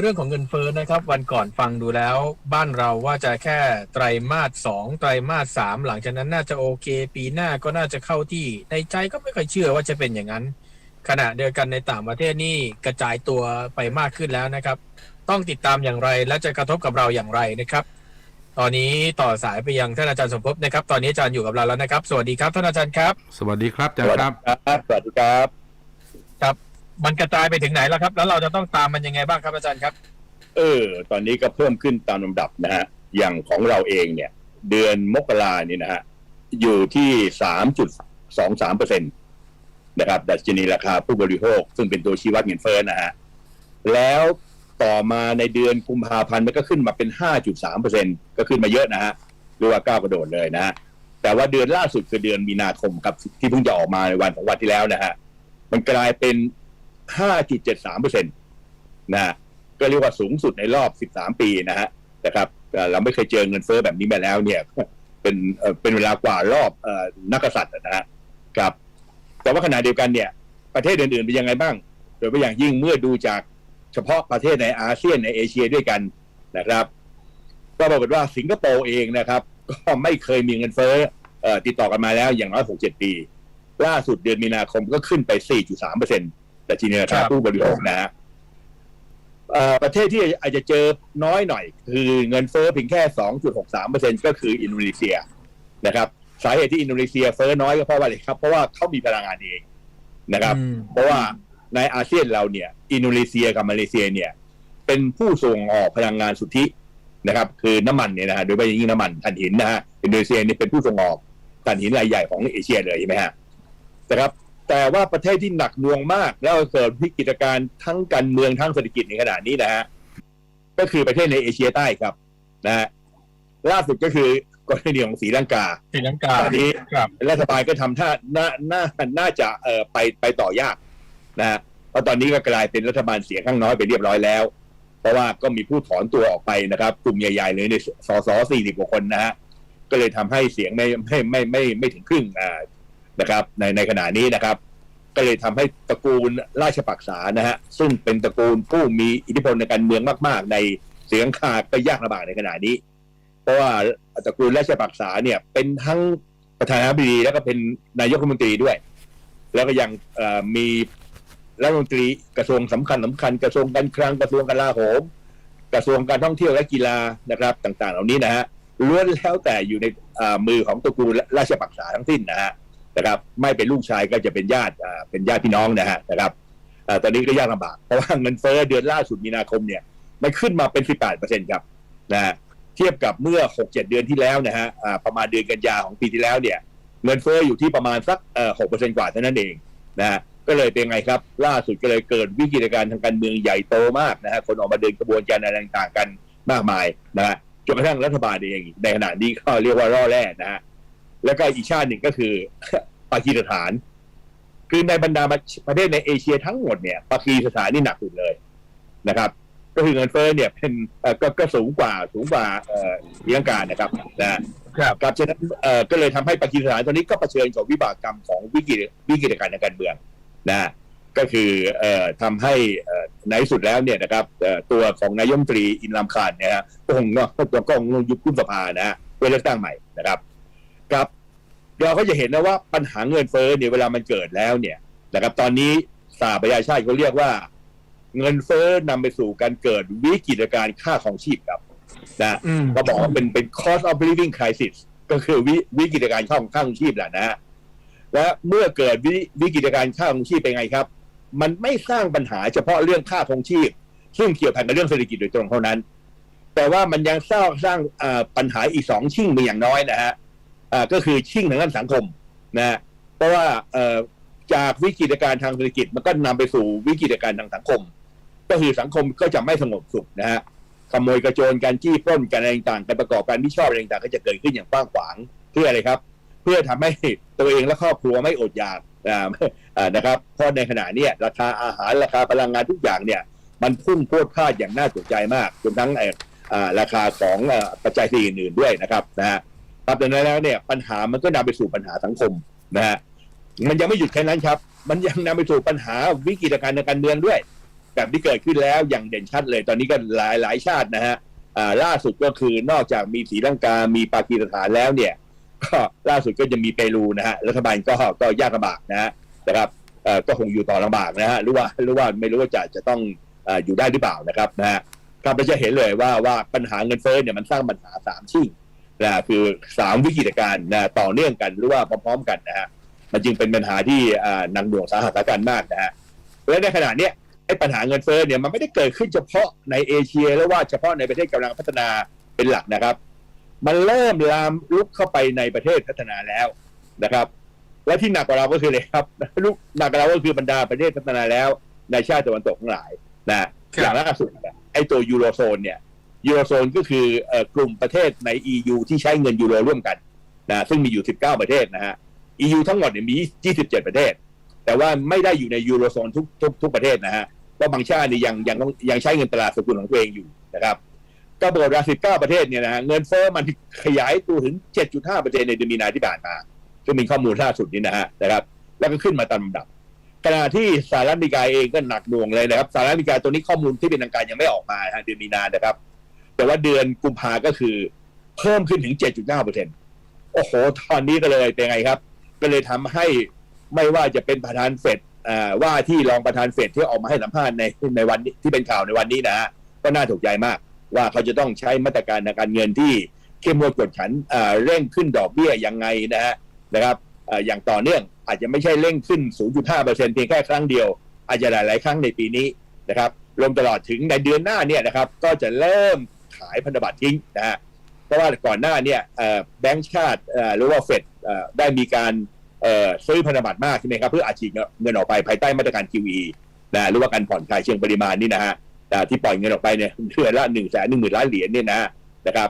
เรื่องของเงินเฟ้อนะครับ วันก่อนฟังดูแล้ว บ้านเราว่าจะแค่ไตรมาสสองไตรมาสสามหลังจากนั้นน่าจะโอเค ปีหน้าก็น่าจะเข้าที่ในใจก็ไม่ค่อยเชื่อว่าจะเป็นอย่างนั้น ขณะเดียวกันในต่างประเทศนี่กระจายตัวไปมากขึ้นแล้วนะครับ ต้องติดตามอย่างไรและจะกระทบกับเราอย่างไรนะครับ ตอนนี้ต่อสายไปยังท่านอาจารย์สมภพนะครับ ตอนนี้อาจารย์อยู่กับเราแล้วนะครับ สวัสดีครับท่านอาจารย์ครับ สวัสดีครับอาจารย์ครับครับสวัสดีครับครับ มันกระจายไปถึงไหนแล้วครับ แล้วเราจะต้องตามมันยังไงบ้างครับอาจารย์ครับ เออ ตอนนี้ก็เพิ่มขึ้นตามลำดับนะฮะอย่างของเราเองเนี่ย เดือนมกราเนี่ยนะฮะอยู่ที่สามจุดสองสามเปอร์เซ็นตนะครับดัชนีราคาผู้บริโภค ซึ่งเป็นตัวชี้วัดเงินเฟ้อนะฮะแล้วต่อมาในเดือนกุมภาพันธ์มันก็ขึ้นมาเป็นห้าจุดสามเปอร์เซ็นก็ขึ้นมาเยอะนะฮะเรียกว่าก้าวกระโดดเลยนะฮะแต่ว่าเดือนล่าสุดคือเดือนมีนาคมครับที่เพิ่งจะออกมาในวันของวันที่แล้วนะฮะมันกลายเป็น ห้าจุดเจ็ดสามเปอร์เซ็นตนะฮะก็เรียกว่าสูงสุดในรอบ 13 ปีนะฮะนะครับเราไม่เคยเจอเงินเฟ้อแบบนี้มาแล้วเนี่ย เป็นเออเป็นเวลากว่ารอบอนักกษัตริย์นะฮะครับ แต่ว่าขณะเดียวกันเนี่ย ประเทศอื่นๆเป็นยังไงบ้าง โดยเฉพาะอย่างยิ่งเมื่อดูจากเฉพาะประเทศในอาเซียนในเอเชียด้วยกันนะครับ ก็ปรากฏว่าสิงคโปร์เองนะครับ ก็ไม่เคยมีเงินเฟ้อเอ่อติดต่อกันมาแล้วอย่างน้อย 6-7 ปี ล่าสุดเดือนมีนาคมก็ขึ้นไป 4.3เปอร์เซ็นต์ แต่ทีนี้ราครัคาบผู้บริโภคนะฮะเอ่อประเทศที่อาจจะเจอน้อยหน่อย คือเงินเฟ้อเพียงแค่ 2.63%ก็คืออินโดนีเซียนะครับสาเหตุที่อินโดนีเซียเฟ้อน้อยก็เพราะว่าอะไรครับ เพราะว่าเขามีพลังงานเองนะครับอืมเพราะว่าในอาเซียนเราเนี่ย อินโดนีเซียกับมาเลเซียเนี่ย เป็นผู้ส่งออกพลังงานสุทธินะครับ คือน้ำมันเนี่ยนะฮะโดยเฉพาะอย่างยิ่งน้ำมันถ่านหินนะฮะอินโดนีเซียนี่เป็นผู้ส่งออกถ่านหินรายใหญ่ของเอเชียเลยใช่ไหมฮะนะครับ แต่ว่าประเทศที่หนักหน่วงมาก แล้วเกิดวิกฤตการณ์ทั้งการเมืองทั้งเศรษฐกิจในขณะนี้นะฮะก็คือประเทศในเอเชียใต้ครับนะฮะล่าสุดก็คือกรณีของศรีลังกาศรีลังกาตอนนี้ครับรัฐบาลก็ทำท่าน่าน่าน่าจะเอ่อไปไปต่อยากนะฮะเพราะตอนนี้ก็กลายเป็นรัฐบาลเสียงข้างน้อยไปเรียบร้อยแล้ว เพราะว่าก็มีผู้ถอนตัวออกไปนะครับกลุ่มใหญ่ๆเลยในสสสี่สิบกว่าคนนะฮะก็เลยทำให้เสียงไม่ไม่ไม่ไม่ไม่ไม่ถึงครึ่งอ่า นะครับในในขณะนี้นะครับ ก็เลยทำให้ตระกูลราชปักษานะฮะซึ่งเป็นตระกูลผู้มีอิทธิพลในการเมืองมาก ๆ ในเสียงคาก็ยากลำบากในขณะนี้ เพราะว่าตระกูลราชปักษาเนี่ยเป็นทั้งประธานาธิบดีแล้วก็เป็นนายกรัฐมนตรีด้วย แล้วก็ยังมีรัฐมนตรีกระทรวงสำคัญสำคัญกระทรวงการคลังกระทรวงกลาโหมกระทรวงการท่องเที่ยวและกีฬานะครับต่าง ๆ เหล่านี้นะฮะล้วนแล้วแต่อยู่ในมือของตระกูลราชปักษาทั้งสิ้นนะฮะ นะครับ ไม่เป็นลูกชายก็จะเป็นญาติเป็นญาติพี่น้องนะฮะนะครับตอนนี้ก็ยากลำบากเพราะว่าเงินเฟ้อเดือนล่าสุดมีนาคมเนี่ยมันขึ้นมาเป็น 18เปอร์เซ็นต์ครับนะเทียบกับเมื่อ 6-7 เดือนที่แล้วนะฮะประมาณเดือนกันยาของปีที่แล้วเนี่ย เงินเฟ้ออยู่ที่ประมาณสักเอ่อ6เปอร์เซ็นต์กว่าเท่านั้นเองนะฮะก็เลยเป็นไงครับ ล่าสุดก็เลยเกิดวิกฤตการณ์ทางการเมืองใหญ่โตมากนะฮะคนออกมาเดินกระบวนการอะไรต่างๆกันมากมายนะฮะจนกระทั่งรัฐบาลเองในขณะนี้ก็เรียกว่าร่อแร่นะฮะ แล้วก็อีกชาติหนึ่งก็คือปากีสถาน คือในบรรดาประเทศในเอเชียทั้งหมดเนี่ยปากีสถานนี่หนักสุดเลยนะครับ ก็คือเงินเฟ้อเนี่ยเป็นเอ่อก็ก็สูงกว่าสูงกว่าเอ่อศรีลังกานะครับนะฮะครับครับฉะนั้นเอ่อก็เลยทำให้ปากีสถานตอนนี้ก็เผชิญกับวิบากกรรมของวิกฤตวิกฤตการณ์ทางการเมืองนะฮะก็คือเอ่อทำให้เอ่อในที่สุดแล้วเนี่ยนะครับเอ่อตัวของนายกรัฐมนตรีอินรามคานเนี่ยฮะก็คงก็ก็คงยุบยุบสภานะฮะเพื่อเลือกตั้งใหม่นะครับ ครับ เราก็จะเห็นนะว่าปัญหาเงินเฟ้อเนี่ยเวลามันเกิดแล้วเนี่ยนะครับตอนนี้สหประชาชาติเขาเรียกว่า เงินเฟ้อนำไปสู่การเกิดวิกฤตการณ์ค่าของชีพครับนะอืมก็บอกว่าเป็นเป็น cost of living crisis ก็คือวิวิกฤตการณ์ค่าของค่าของชีพแหละนะฮะและเมื่อเกิดวิวิกฤตการณ์ค่าของชีพเป็นไงครับ มันไม่สร้างปัญหาเฉพาะเรื่องค่าของชีพ ซึ่งเกี่ยวพันกับเรื่องเศรษฐกิจโดยตรงเท่านั้น แต่ว่ามันยังสร้างสร้างอ่าปัญหาอีกสองชิ่งเป็นอย่างน้อยนะฮะ อ่าก็คือชิ่งทางด้านสังคมนะเพราะว่าเอ่อจากวิกฤตการณ์ทางเศรษฐกิจมันก็นำไปสู่วิกฤตการณ์ทางสังคม ก็คือสังคมก็จะไม่สงบสุขนะฮะขโมยกระโจนการจี้ปล้นการอะไรต่างๆการประกอบการที่ชอบอะไรต่างๆก็จะเกิดขึ้นอย่างกว้างขวางเพื่ออะไรครับ เพื่อทำให้ตัวเองและครอบครัวไม่อดอยากนะครับเพราะในขณะนี้ราคาอาหารราคาพลังงานทุกอย่างเนี่ย มันพุ่งพรวดพลาดอย่างน่าตกใจมากรวมทั้งราคาของปัจจัยสี่อื่นๆด้วยนะครับนะฮะ ครับดังนั้นแล้วเนี่ยปัญหามันก็นำไปสู่ปัญหาสังคมนะฮะมันยังไม่หยุดแค่นั้นครับ มันยังนำไปสู่ปัญหาวิกฤตการณ์ทางการเมืองด้วย แบบที่เกิดขึ้นแล้วอย่างเด่นชัดเลย ตอนนี้ก็หลายหลายชาตินะฮะอ่าล่าสุดก็คือนอกจากมีศรีลังกา มีปากีสถานแล้วเนี่ยก็ล่าสุดก็จะมีเปรูนะฮะรัฐบาลก็ก็ยากลำบากนะฮะนะครับเอ่อก็คงอยู่ต่อลำบากนะฮะหรือว่าหรือว่าไม่รู้ว่าจะจะต้องอ่ออยู่ได้หรือเปล่านะครับนะฮะครับเราจะเห็นเลยว่าว่าปัญหาเงินเฟ้อเนี่ยมันสร้างปัญหาสามชิ่ง นะคือสามวิกฤตการณ์นะต่อเนื่องกันหรือว่าพร้อมๆกันนะฮะมันจึงเป็นปัญหาที่อ่าหนักหน่วงสาหัสสากันมากนะฮะและในขณะเนี้ยไอ้ปัญหาเงินเฟ้อเนี่ยมันไม่ได้เกิดขึ้นเฉพาะในเอเชียหรือว่าเฉพาะในประเทศกำลังพัฒนาเป็นหลักนะครับ มันเริ่มลามลุกเข้าไปในประเทศพัฒนาแล้วนะครับ และที่หนักกว่าเราก็คือเลยครับลุกหนักกว่าเราก็คือบรรดาประเทศพัฒนาแล้ว ในชาติตะวันตกทั้งหลายนะครับอย่างล่าสุดเนี่ยไอ้ตัวยูโรโซนเนี่ย ยูโรโซนก็คืออกลุ่มประเทศใน EU ที่ใช้เงินยูโรร่วมกันนะซึ่งมีอยู่ 19 ประเทศนะฮะ EU ทั้งหมดเนี่ยมี 27 ประเทศ แต่ว่าไม่ได้อยู่ในยูโรโซนทุกทุกทุกประเทศนะฮะเพราะบางชาติเนี่ยยังยังต้องยังใช้เงินตลาดสกุลของตัวเองอยู่นะครับก็เปรากฏว่า19ประเทศเนี่ยนะฮะเงินเฟ้อมันขยายตัวถึง 7.5เปอร์เซ็นต์ในเดือนมีนาที่ผ่านมาซึ่งมีข้อมูลล่าสุดนี้นะฮะนะครับแล้วก็ขึ้นมาตามลำดับขณะที่สหรัฐอเมริกาเองก็หนักหน่วงเลยนะครับสหรัฐอเมริกาตัวนี้ข้อมูลที่เป็นทางการยังไม่ออกมาฮะเดือนมีนานะครับ แต่ว่าเดือนกุมภาก็คือเพิ่มขึ้นถึง 7.9เปอร์เซ็นต์โอ้โห ตอนนี้ก็เลยเป็นไงครับ ก็เลยทำให้ไม่ว่าจะเป็นประธานเฟดว่าที่รองประธานเฟดที่ออกมาให้สัมภาษณ์ในในวันที่เป็นข่าวในวันนี้นะฮะก็น่าถูกใจมาก ว่าเขาจะต้องใช้มาตรการทางการเงินที่เข้มงวดกวดขันเร่งขึ้นดอกเบี้ยยังไงนะฮะนะครับอ่าอย่างต่อเนื่องอาจจะไม่ใช่เร่งขึ้น 0.5เปอร์เซ็นต์เพียงแค่ครั้งเดียว อาจจะหลาย ๆ ครั้งในปีนี้นะครับรวมตลอดถึงในเดือนหน้าเนี่ยนะครับ ก็จะเริ่ม ขายพันธบัตรทิ้งนะฮะเพราะว่าก่อนหน้าเนี่ยแบงก์ชาติหรือว่าเฟดได้มีการซื้อพันธบัตรมากใช่ไหมครับเพื่ออาชีพเงินออกไปภายใต้มาตรการ QE นะหรือว่าการผ่อนคลายเชิงปริมาณนี่นะฮะที่ปล่อยเงินออกไปเนี่ยเดือนละหนึ่งแสนหนึ่งหมื่นล้านเหรียญเนี่ยนะนะครับ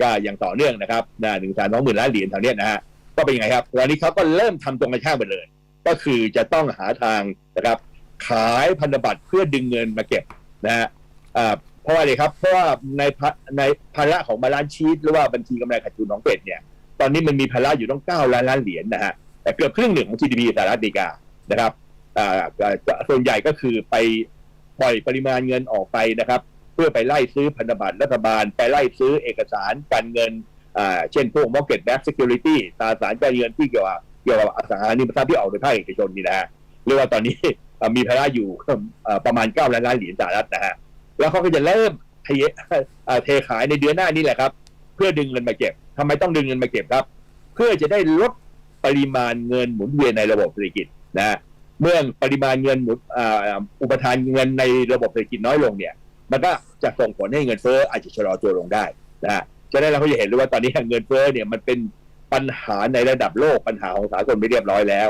ก็อย่างต่อเนื่องนะครับหนึ่งแสนสองหมื่นล้านเหรียญแถวเนี้ยนะฮะก็เป็นยังไงครับตอนนี้เขาก็เริ่มทำตรงกันข้ามไปเลย ก็คือจะต้องหาทางนะครับขายพันธบัตรเพื่อดึงเงินมาเก็บนะฮะ เพราะอะไรครับ เพราะว่าในในภาระของบาลานซ์ชีตหรือว่าบัญชีกำไรขาดทุนของเฟดเนี่ย ตอนนี้มันมีภาระอยู่ต้องเก้าล้านล้านเหรียญนะฮะ แต่เกือบครึ่งหนึ่งของ GDP สหรัฐอเมริกานะครับอ่าส่วนใหญ่ก็คือไปปล่อยปริมาณเงินออกไปนะครับ เพื่อไปไล่ซื้อพันธบัตรรัฐบาล ไปไล่ซื้อเอกสารการเงินอ่าเช่นพวก mortgage backed security ตราสารการเงินที่เกี่ยวกับเกี่ยวกับอสังหาริมทรัพย์ที่ออกโดยภาคเอกชนนี่นะฮะเรียกว่าตอนนี้มีภาระอยู่ประมาณ 9 ล้านล้านเหรียญสหรัฐนะฮะ แล้วเขาก็จะเริ่มเทเทขายในเดือนหน้านี่แหละครับ เพื่อดึงเงินมาเก็บทำไมต้องดึงเงินมาเก็บครับ เพื่อจะได้ลดปริมาณเงินหมุนเวียนในระบบเศรษฐกิจนะเมื่อปริมาณเงินหมุนอุปทานเงินในระบบเศรษฐกิจน้อยลงเนี่ย มันก็จะส่งผลให้เงินเฟ้ออาจจะชะลอตัวลงได้นะฮะฉะนั้เราก็จะเห็นเลยว่าตอนนี้เงินเฟ้อเนี่ยมันเป็นปัญหาในระดับโลกปัญหาของสากลไปเรียบร้อยแล้ว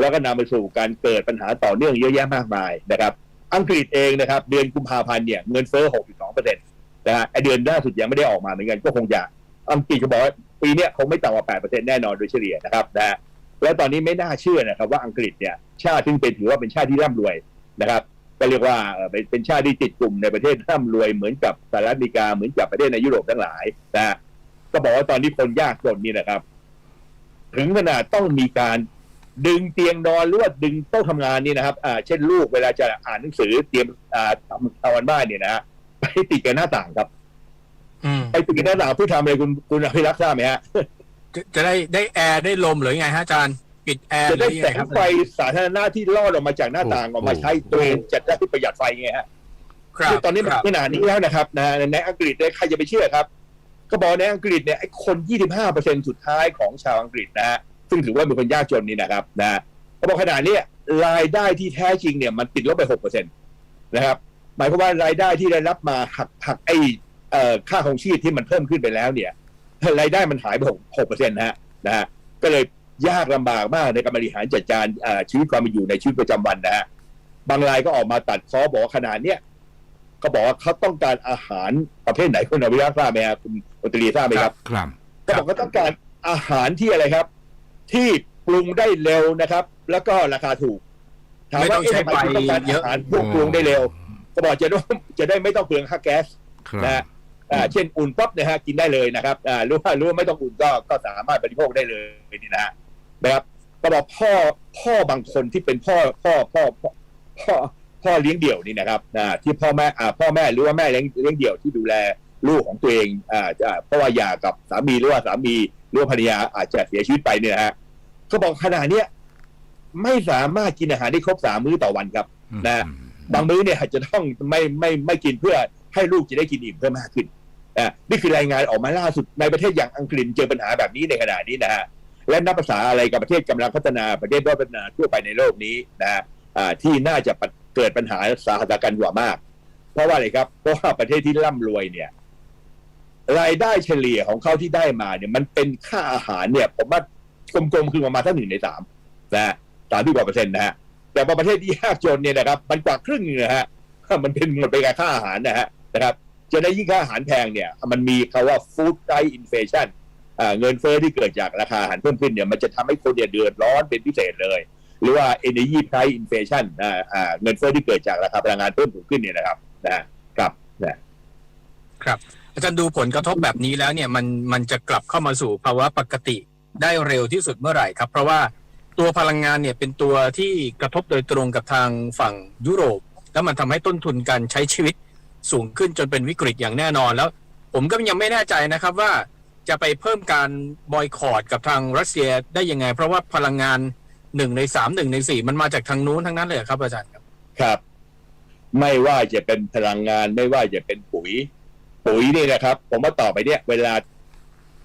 แล้วก็นำไปสู่การเกิดปัญหาต่อเนื่องเยอะแยะมากมายนะครับ อังกฤษเองนะครับ เดือนกุมภาพันธ์เนี่ยเงินเฟ้อ 6.2เปอร์เซ็นต์นะฮะไอเดือนล่าสุดยังไม่ได้ออกมาเหมือนกันก็คงจะอังกฤษก็บอกว่าปีเนี้ยคงไม่ต่ำกว่า8เปอร์เซ็นต์แน่นอนโดยเฉลี่ยนะครับนะฮะแล้วตอนนี้ไม่น่าเชื่อนะครับว่าอังกฤษเนี่ยชาติซึ่งเป็นถือว่าเป็นชาติที่ร่ำรวยนะครับก็เรียกว่าเป็นเป็นชาติที่ติดกลุ่มในประเทศร่ำรวยเหมือนกับสหรัฐอเมริกาเหมือนกับประเทศในยุโรปทั้งหลายนะฮะก็บอกว่าตอนนี้คนยากจนนี่นะครับ ถึงขนาดต้องมีการ ดึงเตียงนอนหรือว่าดึงโต๊ะทำงานนี่นะครับอ่าเช่นลูกเวลาจะอ่านหนังสือเตรียมอ่าทำทำวันบ้านเนี่ยนะฮะไปติดกับหน้าต่างครับอืมไปติดกับหน้าต่างเพื่อทำอะไรคุณคุณอภิรักษ์ทราบไหมฮะจะจะได้ได้แอร์ได้ลมหรือไงฮะอาจารย์ ปิดแอร์จะหรืได้อยังแสไงงครับไฟสาธารณะที่ลอดออกมาจากหน้าต่างออกมาใช้ตัวเองจะได้ประหยัดไฟไงฮะครับคือตอนนี้มันครับขนาดนี้แล้วนะครับนะในอังกฤษเนี่ยใครจะไปเชื่อครับ ก็บอกในอังกฤษเนี่ยไอ้คน 25%สุดท้ายของชาวอังกฤษนะฮะ ซึ่งถือว่าเป็นคนยากจนนี่นะครับนะเขาบอกขนาดเนี้ยรายได้ที่แท้จริงเนี่ยมันติดลบไป6%นะครับ หมายความว่ารายได้ที่ได้รับมาหักหักไอ้เอ่อค่าของชีพที่มันเพิ่มขึ้นไปแล้วเนี่ยรายได้มันหายไป6 6%นะฮะนะฮะก็เลยยากลำบากมากในการบริหารจัดการเอ่อชีวิตความเป็นอยู่ในชีวิตประจำวันนะฮะบางรายก็ออกมาตัดพ้อบอกว่าขนาดเนี้ยก็บอกว่าเขาต้องการอาหารประเภทไหนคุณอภิรักษ์ทราบไหมครับคุณอุตรีทราบไหมครับครับก็บอกว่าต้องการอาหารที่อะไรครับ ที่ปรุงได้เร็วนะครับ แล้วก็ราคาถูกถามไม่ต้ว่าองเอ๊ะใช้ทำไมคุณต้องการไฟเยอาอะ หารพวกปรุงได้เร็วก็บอกจะได้จะได้ไม่ต้องเปลืองค่าแก๊ส ครับ นะฮะอ่าเช่นอุ่นปั๊บนะฮะกินได้เลยนะครับอ่าหรือว่าหรือว่าไม่ต้องอุ่นก็ก็สามารถบริโภคได้เลยนี่นะฮะนะครับก็บอกพ่อพ่อบางคนที่เป็นพ่อพ่อพ่อพ่อพ่อพ่อเลี้ยงเดี่ยวนี่นะครับอ่าที่พ่อแม่อ่าพ่อแม่หรือว่าแม่เลี้ยงเลี้ยงเดี่ยวที่ดูแลลูกของตัวเองอ่าจะเพราะว่าหย่ากับสามีหรือว่าสามีห รือว่าภรรยาอาจจะเสียชีวิตไปเนี่ยนะฮะเขาบอกขนาดเนี้ยไม่สามารถกินอาหารได้ครบสามมื้อต่อวันครับนะบางมื้อเนี่ยอาจจะต้องไม่ไม่ไม่กินเพื่อให้ลูกจะได้กินอิ่มเพิ่มมากขึ้นอ่านี่คือรายงานออกมาล่าสุดในประเทศอย่างอังกฤษเจอปัญหาแบบนี้ในขณะนี้นะฮะและนับภาษาอะไรกับประเทศกำลังพัฒนาประเทศด้อยพัฒนาทั่วไปในโลกนี้นะฮะอ่าที่น่าจะเกิดปัญหาสาหัสกันกว่ามาก เพราะว่าอะไรครับเพราะว่าประเทศที่ร่ำรวยเนี่ย รายได้เฉลี่ยของเขาที่ได้มาเนี่ยมันเป็นค่าอาหารเนี่ยผมว่ากลมๆคือประมาณสักหนึ่งในสามนะสามที่กว่าเปอร์เซ็นต์นะฮะแต่ประเทศที่ยากจนเนี่ยนะครับมันกว่าครึ่งนึงนะฮะมันเป็นหมดไปกับค่าอาหารนะฮะนะครับจะได้ยิ่งค่าอาหารแพงเนี่ยมันมีคาว่า food price inflation อ่าเงินเฟ้อที่เกิดจากราคาอาหารเพิ่มขึ้นเนี่ยมันจะทำให้คนเนี่ยเดือดร้อนเป็นพิเศษเลย หรือว่า energy price inflation เงินเฟ้อที่เกิดจากราคาพลังงานเพิ่มสูงขึ้นเนี่ยนะครับนะครับนะ อาจารย์ดูผลกระทบแบบนี้แล้วเนี่ยมันมันจะกลับเข้ามาสู่ภาวะปกติได้เร็วที่สุดเมื่อไหร่ครับ เพราะว่าตัวพลังงานเนี่ยเป็นตัวที่กระทบโดยตรงกับทางฝั่งยุโรป แล้วมันทำให้ต้นทุนการใช้ชีวิตสูงขึ้นจนเป็นวิกฤตอย่างแน่นอนแล้ว ผมก็ยังไม่แน่ใจนะครับว่าจะไปเพิ่มการบอยคอรดกับทางรัสเซียได้ยังไง เพราะว่าพลังงานหนึ่งในสามหนึ่งในสี่มันมาจากทางนู้นทั้งนั้นเลยครับอาจารย์ครับ ครับ ไม่ว่าจะเป็นพลังงานไม่ว่าจะเป็นปุ๋ย ปุ๋ยนี่นะครับ ผมว่าต่อไปเนี่ย เวลา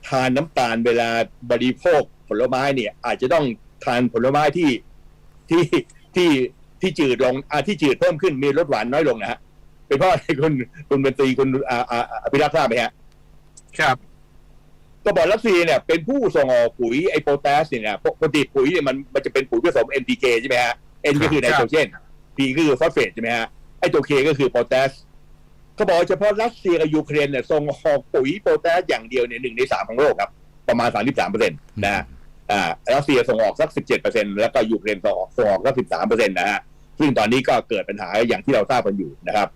ทานน้ำตาลเวลาบริโภคผลไม้เนี่ย อาจจะต้องทานผลไม้ที่ที่ที่ที่จืดลงอ่าที่จืดเพิ่มขึ้นมีรสหวานน้อยลงนะฮะเป็นเพราะอะไรคุณคุณบันตรีคุณอ่าอ่าอภิรักษ์ทราบไหมฮะ ครับ ก็บอกรัสเซียเนี่ยเป็นผู้ส่งออกปุ๋ยไอโพแทสเนี่ยปกติปุ๋ยเนี่ยมันมันจะเป็นปุ๋ยผสม NPK ใช่ไหมฮะ N ก็คือไนโตรเจน P ก็คือฟอสเฟตใช่ไหมฮะไอตัว K ก็คือโพแทส เขาบอกว่าเฉพาะรัสเซียกับยูเครนเนี่ยส่งออกปุ๋ยโพแทสอย่างเดียวเนี่ยหนึ่งในสามของโลกครับ ประมาณสามสิบสามเปอร์เซ็นต์นะฮะอ่ารัสเซียส่งออกสักสิบเจ็ดเปอร์เซ็นต์แล้วก็ยูเครนส่งออกส่งออกสักสิบสามเปอร์เซ็นต์นะฮะซึ่งตอนนี้ก็เกิดปัญหาอย่างที่เราทราบกันอยู่นะครับ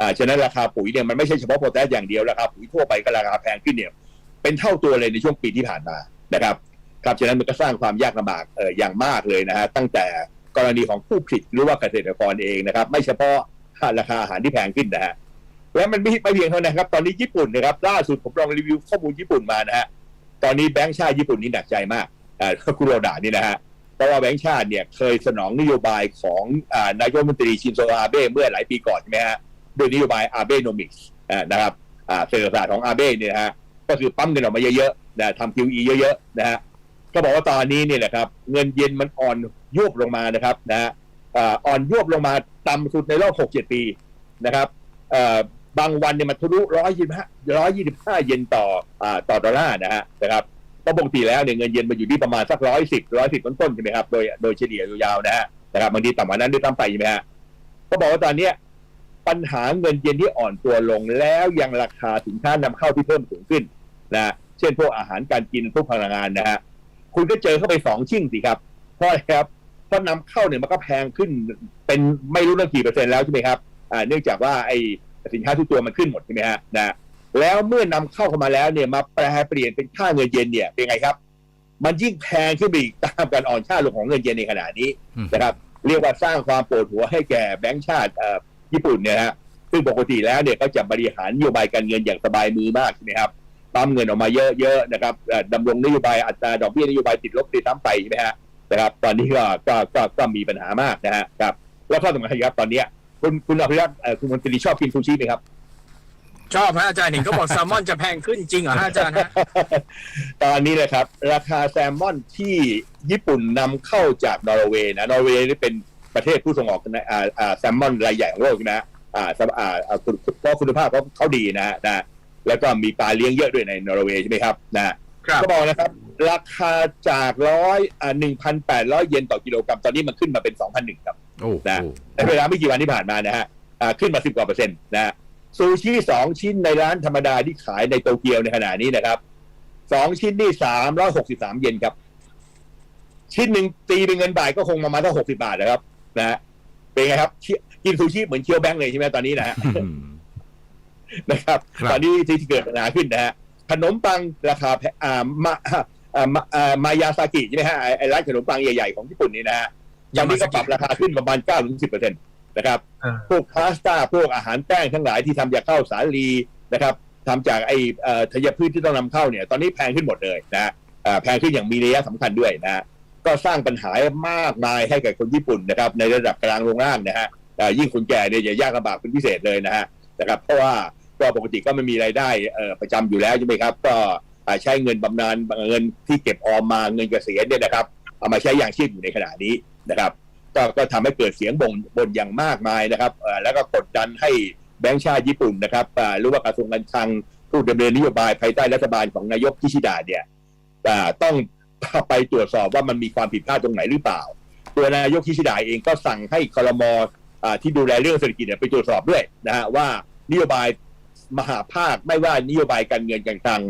อ่าฉะนั้นราคาปุ๋ยเนี่ยมันไม่ใช่เฉพาะโพแทสอย่างเดียวราคาปุ๋ยทั่วไปก็ราคาแพงขึ้นเนี่ยเป็นเท่าตัวเลยในช่วงปีที่ผ่านมานะครับครับฉะนั้นมันก็สร้างความยากลำบากเอ่ออย่างมากเลยนะฮะตั้งแต่กรณีของผู้ผลิตหรือว่าเกษตรกรเองนะครับ ไม่เฉพาะราคาอาหารที่แพงขึ้นนะฮะ แล้วมันไม่ไม่เพียงเท่านั้นครับ ตอนนี้ญี่ปุ่นนะครับล่าสุดผมลองรีวิวข้อมูลญี่ปุ่นมานะฮะตอนนี้แบงก์ชาติญี่ปุ่นนี่หนักใจมากอ่าคุโรดะนี่นะฮะเพราะว่าแบงก์ชาติเนี่ยเคยสนองนโยบายของอ่านายกรัฐมนตรีชินโซอาเบะเมื่อหลายปีก่อนใช่ไหมฮะด้วยนโยบายอาเบโนมิกส์นะครับอ่าเศรษฐศาสตร์ของอาเบะเนี่ยนะฮะก็คือปั๊มเงินออกมาเยอะๆนะทำ QE เยอะๆนะฮะก็บอกว่าตอนนี้เนี่ยนะครับเงินเย็นมันอ่อนยวบลงมานะครับนะฮะอ่อนยวบลงมาต่ำสุดในรอบ6-7 ปีนะครับเอ่อ บางวันเนี่ยมันทะลุ125 125เยนต่ออ่าต่อดอลลาร์นะฮะนะครับเพราะปกติแล้วเนี่ยเงินเยนมันอยู่ที่ประมาณสัก110 110ต้นๆใช่ไหมครับโดยโดยเฉลี่ยยาวๆนะฮะนะครับบางทีต่ำกว่านั้นด้วยซ้ำไปใช่ไหมฮะก็บอกว่าตอนเนี้ยปัญหาเงินเยนที่อ่อนตัวลงแล้วยังราคาสินค้านำเข้าที่เพิ่มสูงขึ้นนะเช่นพวกอาหารการกินพวกพลังงานนะฮะคุณก็เจอเข้าไปสองชิ่งสิครับเพราะอะไรครับเพราะนำเข้าเนี่ยมันก็แพงขึ้นเป็นไม่รู้ตั้งกี่เปอร์เซ็นต์แล้วใช่ไหมครับอ่าเนื่องจากว่าไอ้ สินค้าทุกตัวมันขึ้นหมดใช่ไหมฮะนะแล้วเมื่อนำเข้าเข้ามาแล้วเนี่ยมาแปลเปลี่ยนเป็นค่าเงินเยนเนี่ยเป็นไงครับ มันยิ่งแพงขึ้นไปอีกตามการอ่อนค่าลงของเงินเยนในขณะนี้นะครับ เรียกว่าสร้างความปวดหัวให้แก่แบงก์ชาติเอ่อญี่ปุ่นเนี่ยฮะซึ่งปกติแล้วเนี่ยก็จะบริหารนโยบายการเงินอย่างสบายมือมากใช่ไหมครับปั๊มเงินออกมาเยอะๆนะครับเอ่อดำรงนโยบายอัตราดอกเบี้ยนโยบายติดลบติดซ้ำไปใช่ไหมฮะนะครับ ตอนนี้ก็ก็ก็ก็มีปัญหามากนะฮะครับแล้วข้อสำคัญครับตอนเนี้ย คุณคุณอภิรักษ์เอ่อคุณมนตรีชอบกินซูชิไหมครับ ชอบฮะอาจารย์เห็นเขาบอกแซลมอนจะแพงขึ้นจริงเหรอฮะอาจารย์ฮะ ตอนนี้นะครับ ราคาแซลมอนที่ญี่ปุ่นนำเข้าจากนอร์เวย์นะนอร์เวย์นี่เป็นประเทศผู้ส่งออกนะอ่าอ่าแซลมอนรายใหญ่ของโลกนะอ่าสำอ่าอ่าคุณเพราะคุณภาพเขาเขาดีนะฮะนะแล้วก็มีปลาเลี้ยงเยอะด้วยในนอร์เวย์ใช่ไหมครับนะครับ ก็บอกนะครับ ราคาจากร้อยอ่าหนึ่งพันแปดร้อยเยนต่อกิโลกรัมตอนนี้มันขึ้นมาเป็นสองพันหนึ่งครับโอ้ นะโหในเวลาไม่กี่วันที่ผ่านมานะฮะอ่าขึ้นมาสิบกว่าเปอร์เซ็นต์นะฮะซูชิสองชิ้นในร้านธรรมดาที่ขายในโตเกียวในขณะนี้นะครับสองชิ้นนี่สามร้อยหกสิบสามเยนครับ ชิ้นหนึ่งตีเป็นเงินบาทก็คงประมาณตั้งหกสิบาทนะครับ นะฮะเป็นไงครับเคี้ยวกินซูชิเหมือนเคี้ยวแบงค์เลยใช่ไหมตอนนี้นะฮะอืมนะครับครับ ตอนนี้ที่เกิดปัญหาขึ้นนะฮะขนมปังราคาแพอ่ามาอ่ามาอ่ามายาซากิใช่ไหมฮะไอ้ไอ้ร้านขนมปังใหญ่ๆของญี่ปุ่นนี่นะฮะ ตอนนี้ก็ปรับราคาขึ้นประมาณเก้าถึงสิบเปอร์เซ็นต์นะครับอ่าพวกพาสต้าพวกอาหารแป้งทั้งหลายที่ทำจากข้าวสาลีนะครับทำจากไอ้เอ่อธัญพืชที่ต้องนำเข้าเนี่ย ตอนนี้แพงขึ้นหมดเลยนะอ่าแพงขึ้นอย่างมีนัยสำคัญด้วยนะฮะก็สร้างปัญหามากมายให้กับคนญี่ปุ่นนะครับ ในระดับกลางลงล่างนะฮะอ่ายิ่งคนแก่เนี่ยจะยากลำบากเป็นพิเศษเลยนะฮะนะครับ เพราะว่าก็ปกติก็ไม่มีรายได้เอ่อประจำอยู่แล้วใช่ไหมครับ ก็อ่าใช้เงินบำนาญเงินที่เก็บออมมาเงินเกษียณเนี่ยนะครับ เอามาใช้อย่างชีพอยู่ในขณะนี้ นะครับก็ก็ทำให้เกิดเสียงบ่นบ่นอย่างมากมายนะครับแล้วก็กดดันให้แบงก์ชาติญี่ปุ่นนะครับหรือว่ากระทรวงการคลังผู้ดำเนินนโยบายภายใต้รัฐบาลของนายกคิชิดะเนี่ยต้องไปตรวจสอบว่ามันมีความผิดพลาดตรงไหนหรือเปล่าตัวนายกคิชิดะเองก็สั่งให้คอรมอที่ดูแลเรื่องเศรษฐกิจไปตรวจสอบด้วยนะฮะว่านโยบายมหาภาคไม่ว่านโยบายการเงินการคลัง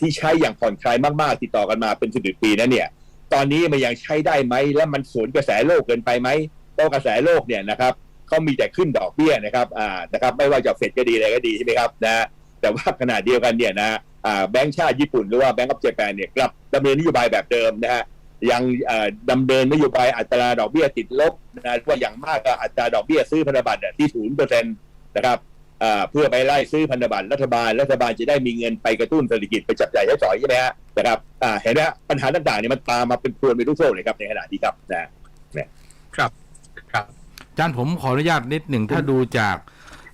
ที่ใช้อย่างผ่อนคลายมากๆ ติดต่อกันมาเป็นสิบปีนั้นเนี่ย ตอนนี้มันยังใช้ได้ไหม และมันสวนกระแสโลกเกินไปไหมเพราะกระแสโลกเนี่ยนะครับเขามีแต่ขึ้นดอกเบี้ยนะครับอ่านะครับไม่ว่าจะเฟดก็ดีอะไรก็ดีใช่ไหมครับนะแต่ว่าขณะเดียวกันเนี่ยนะอ่าแบงก์ชาติญี่ปุ่นหรือว่าแบงก์ออฟเจแปนเนี่ยกลับดำเนินนโยบายแบบเดิมนะฮะยังอ่อดำเนินนโยบายอัตราดอกเบี้ยติดลบนะว่าอย่างมากก็อัตราดอกเบี้ยซื้อพันธบัตรที่ศูนย์เปอร์เซ็นต์นะครับอ่าเพื่อไปไล่ซื้อพันธบัตรรัฐบาลรัฐบาลจะได้มีเงินไปกระตุ้นเศรษฐกิจไปจับจ่ายใช้สอยใช่ไหมฮะ นะครับอ่าเห็นไหมฮะปัญหาต่างๆเนี่ยมันตามมาเป็นพรวนเป็นลูกโซ่เลยครับในขณะนี้ครับนะครับครับอาจารย์ผมขออนุญาตนิดหนึ่งถ้าดูจาก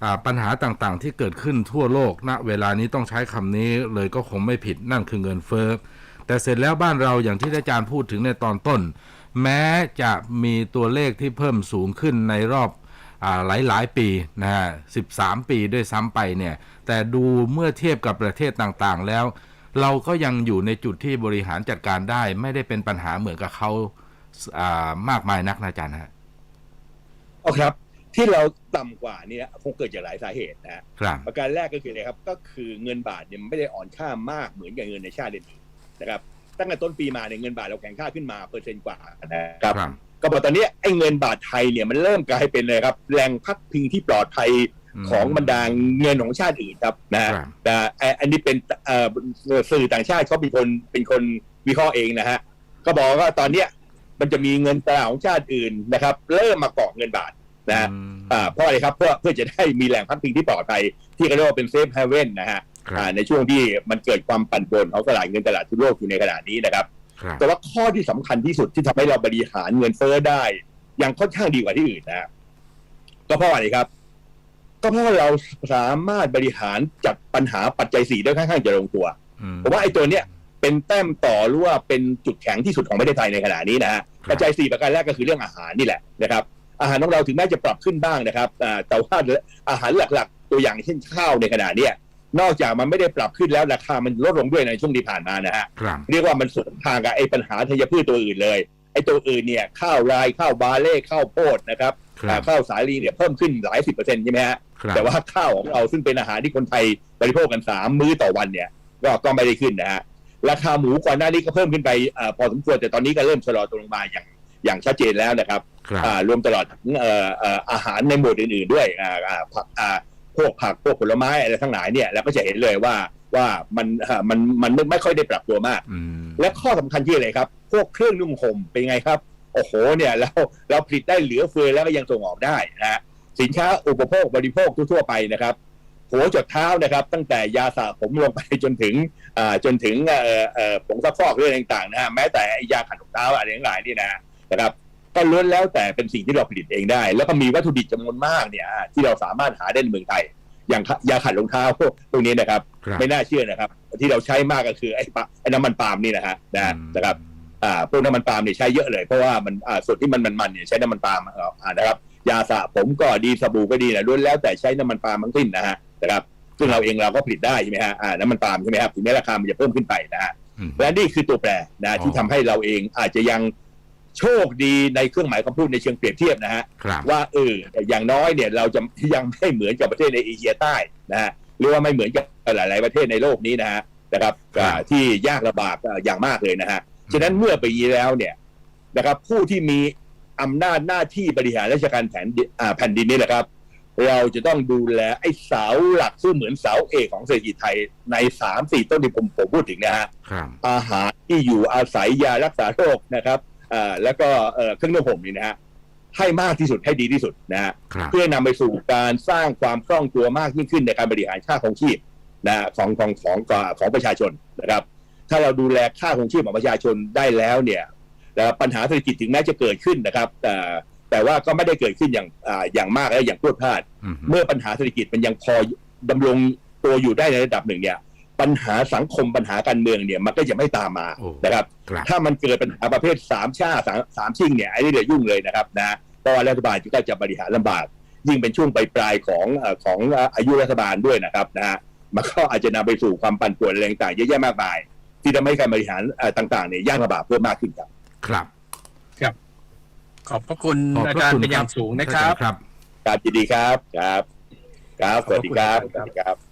อ่าปัญหาต่างๆ ที่เกิดขึ้นทั่วโลกณเวลานี้ต้องใช้คำนี้เลยก็คงไม่ผิดนั่นคือเงินเฟ้อแต่เสร็จแล้วบ้านเราอย่างที่อาจารย์พูดถึงในตอนต้น แม้จะมีตัวเลขที่เพิ่มสูงขึ้นในรอบอาหลายหลายๆปีนะฮะ13 ปีด้วยซ้ำไปเนี่ย แต่ดูเมื่อเทียบกับประเทศต่างๆ แล้ว เราก็ยังอยู่ในจุดที่บริหารจัดการได้ ไม่ได้เป็นปัญหาเหมือนกับเขาอ่ามากมายนักนะอาจารย์ฮะเอาครับ ที่เราต่ำกว่าเนี่ยคงเกิดจากหลายสาเหตุนะฮะครับประการแรกก็คืออะไรครับ ก็คือเงินบาทเนี่ยมันไม่ได้อ่อนค่ามากเหมือนกับเงินในชาติอื่นๆนะครับ ตั้งแต่ต้นปีมาเนี่ยเงินบาทเราแข็งค่าขึ้นมาเปอร์เซ็นต์กว่านะครับครับก็บอกตอนนี้ไอ้เงินบาทไทยเนี่ยมันเริ่มกลายเป็นเลยครับแหล่งพักพิงที่ปลอดภัย ของบรรดาเงินของชาติอื่นครับนะฮะครับแต่ไอ้อันนี้เป็นเอ่อสื่อต่างชาติเขาเป็นคนเป็นคนวิเคราะห์เองนะฮะก็บอกว่าตอนเนี้ยมันจะมีเงินตราของชาติอื่นนะครับ เริ่มมาเกาะเงินบาทนะฮะอืมอ่าเพราะอะไรครับเพื่อเพื่อจะได้มีแหล่งพักพิงที่ปลอดภัยที่เขาเรียกว่าเป็นเซฟเฮเว่นนะฮะครับอ่าในช่วงที่มันเกิดความปั่นป่วนของตลาดเงินตลาดทั่วโลกอยู่ในขณะนี้นะครับครับแต่ว่าข้อที่สำคัญที่สุดที่ทำให้เราบริหารเงินเฟ้อได้ยังค่อนข้างดีกว่าที่อื่นนะฮะก็เพราะอะไรครับ ก็เพราะเราสามารถบริหารจัดปัญหาปัจจัยสี่ได้ค่อนข้างจะลงตัวอืมผมว่าไอ้ตัวเนี้ยเป็นแต้มต่อหรือว่าเป็นจุดแข็งที่สุดของประเทศไทยในขณะนี้นะฮะครับปัจจัยสี่ประการแรกก็คือเรื่องอาหารนี่แหละนะครับ อาหารของเราถึงแม้จะปรับขึ้นบ้างนะครับอ่าแต่ว่าอาหารหลักๆ ตัวอย่างเช่นข้าวในขณะเนี้ยนอกจากมันไม่ได้ปรับขึ้นแล้วราคามันลดลงด้วยในช่วงที่ผ่านมานะฮะครับเรียกว่ามันสวนทางกับไอ้ปัญหาธัญพืชตัวอื่นเลยไอ้ตัวอื่นเนี่ยข้าวไรข้าวบาเล่ข้าวโพดนะครับครัอ่าบข้าวสาลีเนี่ยเพิ่มขึ้นหลายสิบเปอร์เซ็นต์ใช่ไหมฮะครับ แต่ว่าข้าวของเราซึ่งเป็นอาหารที่คนไทยบริโภคกันสามมื้อต่อวันเนี่ยก็ก็ไม่ได้ขึ้นนะฮะราคาหมูก่อนหน้านี้ก็เพิ่มขึ้นไปอาพอสมควรแต่ตอนนี้ก็เริ่มชะลอตัวลงมาอย่างอย่างชัดเจนแล้วนะครับครับอ่ารวมตลอดถึงเอ่อเอ่ออาหารในหมวดอื่นๆด้วยอ่าอ่าผักอ่าพวกผักพวกผลไม้อะไรทั้งหลายเนี่ยเราก็จะเห็นเลยว่าว่ามันอ่ามันมันไม่ไม่ค่อยได้ปรับตัวมากอืมและข้อสำคัญที่อะไรครับ พวกเครื่องนุ่งห่มเป็นไงครับ โอ้โหเนี่ยเราเราผลิตได้เหลือเฟือแล้วก็ยังส่งออกได้นะฮะ สินค้าอุปโภคบริโภคทั่วๆไปนะครับหัวจดเท้านะครับ ตั้งแต่ยาสระผมลงไปจนถึงอ่าจนถึงเอ่อเอ่อผงซักฟอกเรื่องต่างๆนะฮะแม้แต่ไอ้ยาขัดรองเท้าอะไรทั้งหลายนี่นะนะครับก็ล้วนแล้วแต่เป็นสิ่งที่เราผลิตเองได้ แล้วก็มีวัตถุดิบจำนวนมากเนี่ยอ่าที่เราสามารถหาได้ในเมืองไทย อย่างยาขัดรองเท้าพวกพวกนี้นะครับครับ ไม่น่าเชื่อนะครับ ที่เราใช้มากก็คือไอ้ปะไอ้น้ำมันปาล์มนี่นะฮะนะนะครับอ่าพวกน้ำมันปาล์มเนี่ยใช้เยอะเลยเพราะว่ามันอ่าส่วนที่มันมันๆเนี่ยใช้น้ำมันปาล์มอ่านะครับ ยาสระผมก็ดีสบู่ก็ดีนะล้วนแล้วแต่ใช้น้ำมันปาล์มทั้งสิ้นนะฮะนะครับซึ่งเราเองเราก็ผลิตได้ใช่ไหมฮะอ่าน้ำมันปาล์มใช่ไหมครับถึงแม้ราคามันจะเพิ่มขึ้นไปนะฮะอืมและนี่คือตัวแปรนะที่อ๋อทำให้เราเองอาจจะยังโชคดีในเครื่องหมายคำพูดในเชิงเปรียบเทียบนะฮะครับว่าเอออย่างน้อยเนี่ยเราจะยังไม่เหมือนกับประเทศในเอเชียใต้นะฮะหรือว่าไม่เหมือนกับหลาย ๆ ประเทศในโลกนี้นะฮะนะครับครับอ่าที่ยากลำบากอ่าอย่างมากเลยนะฮะฉะนั้นเมื่อปีที่แล้วเนี่ยนะครับผู้ที่มี อำนาจหน้าที่บริหารราชการแผ่นดินอ่าแผ่นดินนี่แหละครับ เราจะต้องดูแลไอ้เสาหลักซึ่งเหมือนเสาเอกของเศรษฐกิจไทยในสามสี่ต้นที่ผมผมพูดถึงนะฮะครับอาหารที่อยู่อาศัยยารักษาโรคนะครับอ่าแล้วก็เอ่อเครื่องนุ่งห่มนี่นะฮะให้มากที่สุดให้ดีที่สุดนะฮะครับเพื่อนำไปสู่การสร้างความคล่องตัวมากยิ่งขึ้นในการบริหารค่าของชีพนะของของของของประชาชนนะครับ ถ้าเราดูแลค่าของชีพของประชาชนได้แล้วเนี่ย นะปัญหาเศรษฐกิจถึงแม้จะเกิดขึ้นนะครับ แต่แต่ว่าก็ไม่ได้เกิดขึ้นอย่างอ่าอย่างมากและอย่างพรวดพลาดอืมเมื่อปัญหาเศรษฐกิจมันยังพอดำรงตัวอยู่ได้ในระดับหนึ่งเนี่ย ปัญหาสังคมปัญหาการเมืองเนี่ยมันก็จะไม่ตามมาโอ้นะครับ ครับ ถ้ามันเกิดปัญหาประเภทสามชาติสามสามชิ่งเนี่ยไอ้นี่เดี๋ยวยุ่งเลยนะครับนะเพราะว่ารัฐบาลก็จะบริหารลำบาก ยิ่งเป็นช่วงปลายๆของเอ่อของอายุรัฐบาลด้วยนะครับนะฮะมันก็อาจจะนำไปสู่ความปั่นป่วนอะไรต่างๆเยอะแยะมากมาย ที่ทำให้การบริหารเอ่อต่างๆเนี่ยยากลำบากเพิ่มมากขึ้นครับ ครับ ขอบพระคุณขอบอาพระจารคุย์ณเป็นอย่างสูงนะครับ ครับ ครับยินดีครับ ครับ ครับ สวัสดีครับขอบคุณครับสวัสดีครับ